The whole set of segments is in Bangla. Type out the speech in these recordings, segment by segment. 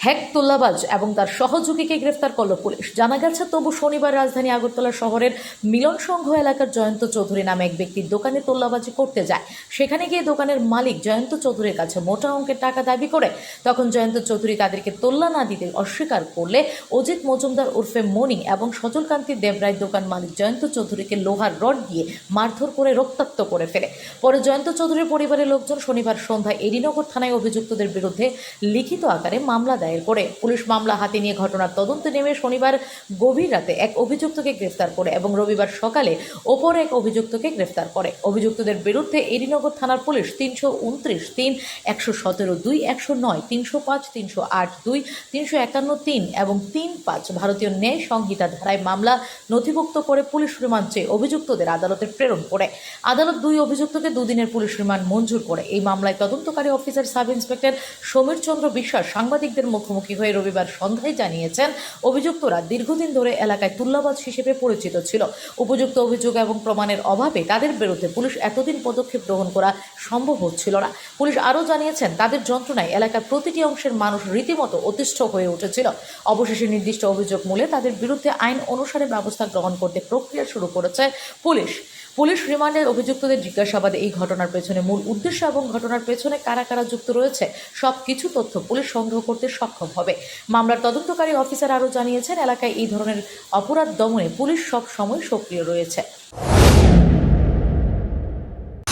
হ্যাক তোল্লাবাজ এবং তার সহযোগীকে গ্রেফতার করল পুলিশ। জানা গেছে, তবু শনিবার রাজধানী আগরতলা শহরের মিলন সংঘ এলাকার জয়ন্ত চৌধুরী নামে এক ব্যক্তির দোকানে তোল্লাবাজি করতে যায়। সেখানে গিয়ে দোকানের মালিক জয়ন্ত চৌধুরীর কাছে মোটা অঙ্কের টাকা দাবি করে, তখন জয়ন্ত চৌধুরী তাদেরকে তোল্লা না দিতে অস্বীকার করলে অজিত মজুমদার ওরফে মণি এবং সজলকান্তি দেবরায় দোকান মালিক জয়ন্ত চৌধুরীকে লোহার রড দিয়ে মারধর করে রক্তাক্ত করে ফেলে। পরে জয়ন্ত চৌধুরীর পরিবারের লোকজন শনিবার সন্ধ্যায় এডিনগর থানায় অভিযুক্তদের বিরুদ্ধে লিখিত আকারে মামলা দায়ের করে পুলিশ মামলা হাতে নিয়ে ঘটনার তদন্তে নেমে শনিবার গভীর রাতে এক অভিযুক্তকে গ্রেফতার করে এবং রবিবার সকালে ওপর এক অভিযুক্তকে গ্রেফতার করে। অভিযুক্তদের বিরুদ্ধে এডিনগর থানার পুলিশ তিনশো উনত্রিশ, তিন একশো সতেরো, দুই একশো নয়, তিনশো পাঁচ, তিনশো আট, দুই তিনশো একান্ন, তিন এবং তিন পাঁচ ভারতীয় ন্যায় সংহিতা ধারায় মামলা নথিভুক্ত করে পুলিশ রিমান্ড চেয়ে অভিযুক্তদের আদালতে প্রেরণ করে। আদালত দুই অভিযুক্তকে দুদিনের পুলিশ রিমান্ড মঞ্জুর করে। এই মামলায় তদন্তকারী officer sub inspector Samir Chandra Biswas সাংবাদিকদের মুখোমুখি হয়ে রবিবার সন্ধ্যায় জানিয়েছেন, অভিযুক্তরা দীর্ঘদিন ধরে এলাকায় তুল্লাবাজ হিসেবে পরিচিত ছিল। উপযুক্ত অভিযোগ এবং প্রমাণের অভাবে তাদের বিরুদ্ধে পুলিশ এতদিন পদক্ষেপ গ্রহণ করা সম্ভব হচ্ছিল না। পুলিশ আরও জানিয়েছেন, তাদের যন্ত্রণায় এলাকার প্রতিটি অংশের মানুষ রীতিমতো অতিষ্ঠ হয়ে উঠেছিল। অবশেষে নির্দিষ্ট অভিযোগ মূলে তাদের বিরুদ্ধে আইন অনুসারে ব্যবস্থা গ্রহণ করতে প্রক্রিয়া শুরু করেছে পুলিশ। পুলিশ রিমান্ডের অভিযুক্তদের জিজ্ঞাসাবাদে এই ঘটনার পেছনে মূল উদ্দেশ্য এবং ঘটনার পেছনে কারা কারা যুক্ত রয়েছে সব কিছু তথ্য পুলিশ সংগ্রহ করতে সক্ষম হবে। মামলার তদন্তকারী অফিসার আরও জানিয়েছেন এলাকায় এই ধরনের অপরাধ দমনে পুলিশ সব সময় সক্রিয় রয়েছে।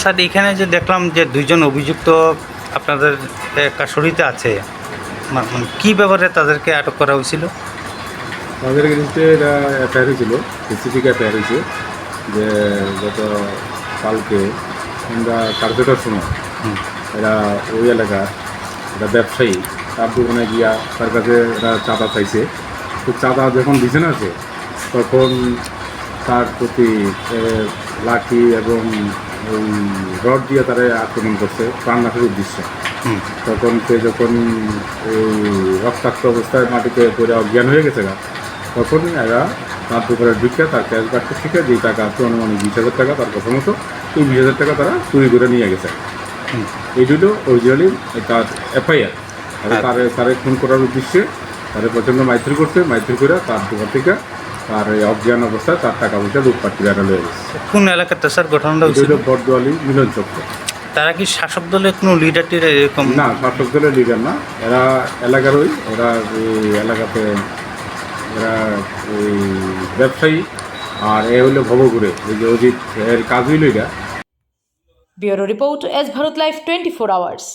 স্যার এখানে যে দেখলাম যে দুইজন অভিযুক্ত আপনাদের কাশরিতে আছে মানে কী ব্যাপারে তাদেরকে আটক করা হয়েছিল? আমাদের এগেনস্টে এটা এফআইআর হয়েছিল স্পেসিফিক এফআইআর হয়েছে। যে গত কালকে আমরা কার্যকর সময় এরা ওই এলাকার একটা ব্যবসায়ী তার দোকানে গিয়া তার কাছে এরা চাঁদা চাইছে। তো চাঁদা যখন দিছে না সে তখন তার প্রতি লাঠি এবং রড দিয়ে তারা আক্রমণ করছে প্রাণনাশের উদ্দেশ্যে। তখন সে যখন এই রক্তাক্ত অবস্থায় মাটিতে পড়ে অজ্ঞান হয়ে গেছে গা তখন এরা তার দোকানে ঢুকে তার ক্যাশ বাক্স থেকে যে টাকা আছে অনুমানিক বিশ হাজার টাকা তার প্রথমত এই বিশ হাজার টাকা তারা চুরি করে নিয়ে গেছে। এই দুটো অরিজিনালি তার এফআইআর তার তারে খুন করার উদ্দেশ্যে তারে প্রচণ্ড মাইত্রি করছে মাইত্রি করে তার দোকান থেকে তার এই অজ্ঞান অবস্থায় তার টাকা পয়সা লুটপাট করে আনা লয়ে গেছে। কোন এলাকাতে স্যার ঘটনাটা হয়েছিল বটদোয়ালি মিলন চক্র। তারা কি শাসক দলের কোনো লিডার টিডার এরকম? না শাসক দলের লিডার না। এরা এলাকার ওই ওরা এই এলাকাতে এরা ওই ব্যবসায়ী, আর এ হলো ভবগুরে ওই যে অজিত, এর কাজ হইল এটা। Bureau report, S Bharat life twenty four hours.